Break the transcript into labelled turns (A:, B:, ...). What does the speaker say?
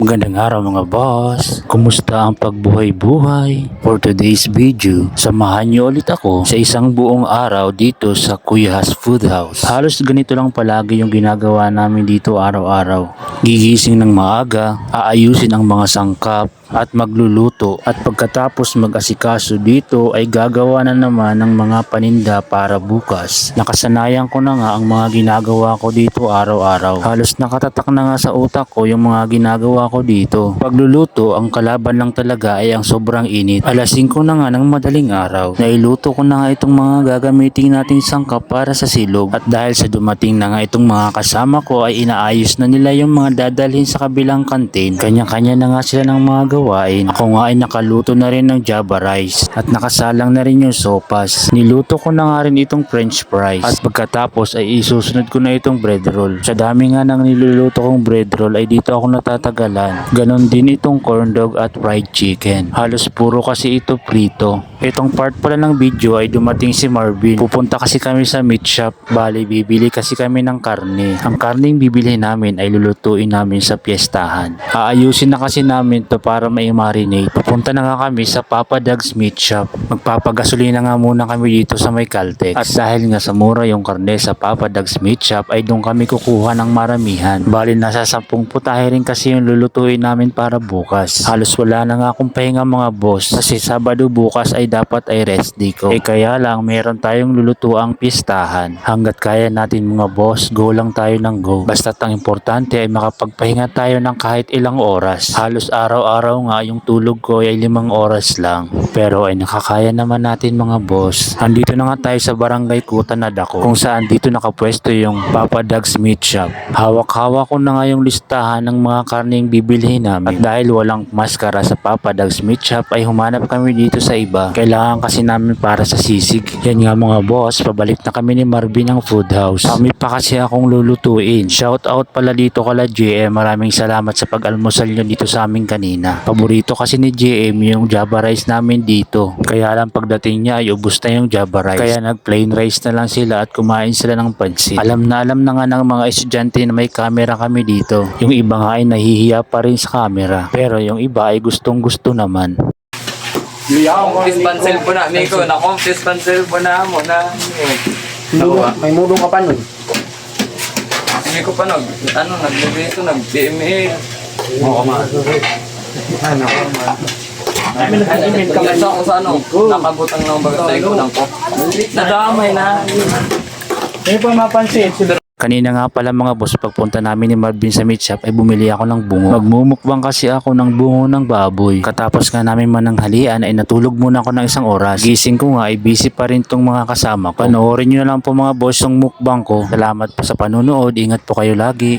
A: Magandang araw mga boss. Kumusta ang pagbuhay-buhay? For today's video, samahan niyo ulit ako sa isang buong araw dito sa Kuyahas Food House. Halos ganito lang palagi yung ginagawa namin dito araw-araw. Gigising ng maaga, aayusin ang mga sangkap, at magluluto at pagkatapos mag-asikaso dito ay gagawa na naman ng mga paninda para bukas. Nakasanayan ko na nga ang mga ginagawa ko dito araw-araw. Halos nakatatak na nga sa utak ko yung mga ginagawa ko dito. Pagluluto, ang kalaban lang talaga ay ang sobrang init. Alas 5 na nga ng madaling araw. Nailuto ko na nga itong mga gagamitin nating sangkap para sa silog. At dahil sa dumating na nga itong mga kasama ko ay inaayos na nila yung mga dadalhin sa kabilang kantin. Kanya-kanya na nga sila ng mga gawain. Ako nga ay nakaluto na rin ng java rice at nakasalang na rin yung sopas. Niluto ko na nga rin itong french fries at pagkatapos ay isusunod ko na itong bread roll. Sa dami nga ng niluluto kong bread roll ay dito ako natatagalan. Ganon din itong corn dog at fried chicken. Halos puro kasi ito prito. Itong part pala ng video ay dumating si Marvin. Pupunta kasi kami sa meat shop. Bali, bibili kasi kami ng karne. Ang karneng bibili namin ay lulutuin namin sa piyestahan. Aayusin na kasi namin to para may marinate. Pupunta na nga kami sa Papa Doug's Meat Shop. Magpapagasolina nga muna kami dito sa may Caltex. At dahil nga sa mura yung karne sa Papa Doug's Meat Shop ay doon kami kukuha ng maramihan. Bali nasa 10 putahe rin kasi yung lulutuin namin para bukas. Halos wala na nga akong pahinga mga boss kasi Sabado bukas ay dapat ay rest day ko. Eh kaya lang meron tayong lulutuang pistahan. Hanggat kaya natin mga boss, go lang tayo ng go. Basta't ang importante ay makapagpahinga tayo ng kahit ilang oras. Halos araw-araw nga yung tulog ko ay limang oras lang. Pero ay nakakaya naman natin mga boss. Andito na nga tayo sa barangay Kutanad ako kung saan dito nakapwesto yung Papa Doug's Meat Shop. Hawak-hawak ko na nga yung listahan ng mga karneng bibilhin namin. At dahil walang maskara sa Papa Doug's Meat Shop ay humanap kami dito sa iba. Kailangan kasi namin para sa sisig. Yan nga mga boss, pabalik na kami ni Marvin ng food house. Kami pa kasi akong lulutuin. Shout out pala dito kala JM. Maraming salamat sa pag-almusal nyo dito sa amin kanina. Paborito kasi ni JM yung java rice namin dito. Kaya lang pagdating niya ay ubos na yung java rice. Kaya nag plain rice na lang sila at kumain sila ng pansit. Alam na alam na nga ng mga estudyante na may camera kami dito. Yung iba nga ay nahihiya pa rin sa camera. Pero yung iba ay gustong gusto naman.
B: Fish pansel po na, Miko. Nako, fish pansel po na mo na.
C: May mudong ka pa nun.
B: Hindi ko pa nag, ano, naglilito, nag-DMA.
C: Oo, ma. Ano?
B: Kasi ako sa ano, nakabutang ng bagat sa ikunan ko. Nadamay na.
C: Hindi pa mapansin.
A: Kanina nga pala mga boss, pagpunta namin ni Marvin sa meat shop ay bumili ako ng bungo. Magmumukbang kasi ako ng bungo ng baboy. Katapos nga namin mananghalian ay natulog muna ako ng isang oras. Gising ko nga ay busy pa rin tong mga kasama ko. Panoorin nyo na lang po mga boss yung mukbang ko. Salamat po sa panonood. Ingat po kayo lagi.